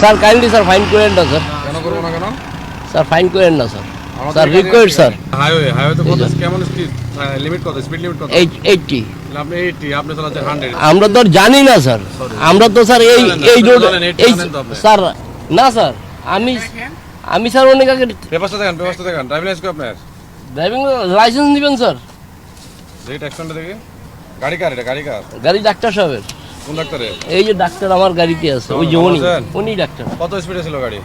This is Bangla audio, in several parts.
স্যার কাইন্ডলি স্যার ফাইন করেন না স্যার। কেন করব না কেন? স্যার ফাইন করেন না sir. Sir request sir. Highway highway তো কত কেমন স্পিড লিমিট কত? স্পিড লিমিট কত? এইট এইটটি তাহলে আপনি এইটি আপনি চালাচ্ছেন হান্ড্রেড আমরা তো জানি না স্যার। আমরা তো স্যার এই এই রোড এই। স্যার না স্যার আমি আমি স্যার অনেক আগে পেপারটা দেখেন পেপারটা দেখেন। ড্রাইভিং লাইসেন্স আপনার? ড্রাইভিং লাইসেন্স নেবেন স্যার। রেট ট্যাক্সনটা দেখি। গাড়ি কার এটা? গাড়ি কার? গাড়ি ডাক্তার সাহেবের। কোন ডাক্তারে? এই যে ডাক্তার আমার গাড়িতে আছে ওই যে উনি। উনি ডাক্তার। কত স্পিডে ছিল গাড়ি?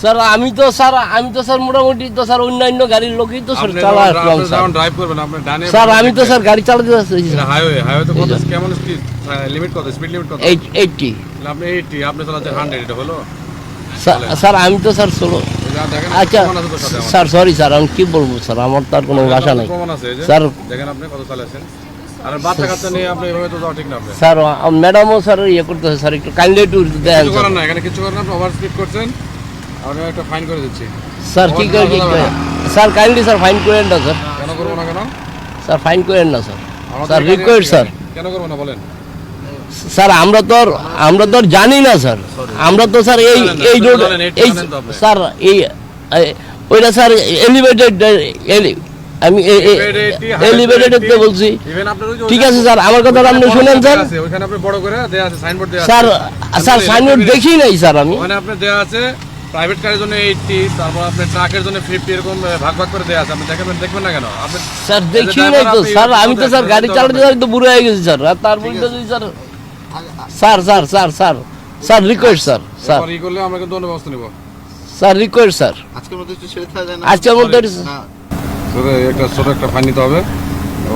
স্যার আমি তো স্যার আমি তো স্যার মোটামুটি তো স্যার অন্যান্য গাড়ির লোকই তো স্যার চালা স্যার। ড্রাইভ করবেন আপনি ডানে স্যার আমি তো স্যার গাড়ি চালাতে যাচ্ছি হাইওয়ে হাইওয়ে তো কত কেমন স্পিড লিমিট কত? স্পিড লিমিট কত? এইট এইটটি তাহলে আপনি এইটি আপনি চালাচ্ছেন হান্ড্রেড এটা হলো? স্যার আমি তো স্যার ষোলো। আচ্ছা। স্যার সরি স্যার আমি কি বলব স্যার? আমার তো আর কোনো ভাষা নেই। স্যার দেখেন আপনি কত চালাচ্ছেন। আর বাচ্চা কাচ্চা নিয়ে আপনি এভাবে তো যাওয়া ঠিক না আপনি। স্যার ম্যাডামও স্যার ইয়ে করতেছে স্যার একটু কাইন্ডলি একটু দেন কিছু করার না এখানে কিছু করার না আপনি ওভার করছেন আপনি একটা ফাইন করে দিচ্ছি। স্যার কি করে কি করে? স্যার কাইন্ডলি স্যার ফাইন করেন না স্যার। কেন করব না কেন? স্যার ফাইন করেন না স্যার। Sir request sir. কেন করব না বলেন। স্যার আমরা তো আর আমরা তো জানি না স্যার। আমরা তো স্যার এই এই রোড এই। স্যার এই এই- ওইটা স্যার এলিভেটেড আমি এলিভেটেড তো বলছি। ঠিক আছে স্যার আমার কথা আপনি শুনেন স্যার। ওইখানে আপনি বড় করে দেয়া আছে সাইনবোর্ড দেয়া আছে। স্যার স্যার সাইনবোর্ড দেখি নাই স্যার আমি। ওখানে আপনি দেয়া আছে প্রাইভেট কারের জন্য এইটটি তারপর আপনার ট্রাকের জন্য ফিফটি এরকম ভাগ ভাগ করে দেয়া আছে। আপনি দেখবেন দেখবেন না কেন? আপনি স্যার দেখি নাই তো স্যার আমি তো স্যার গাড়ি চালাতে চালাতে তো বুড়ো হয়ে গেছি স্যার। আর তার বলতে যদি sir sir sir sir sir sir request sir sir. ই করলে আমরা কিন্তু অন্য ব্যবস্থা নিব। Sir request sir. আজকের মধ্যে একটু ছেড়ে থাকা যায় না। আজকের মধ্যে একটা ছোট একটা ফাইন নিতে হবে।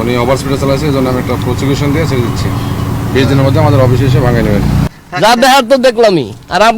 উনি ওভার স্পিডে চালাইছে এই জন্য আমি একটা প্রসিকিউশন দিয়ে ছেড়ে দিচ্ছি। বিশ দিনের মধ্যে আমাদের অফিসে এসে ভাঙে নেবেন। যা দেখার তো দেখলামই। আর আপনি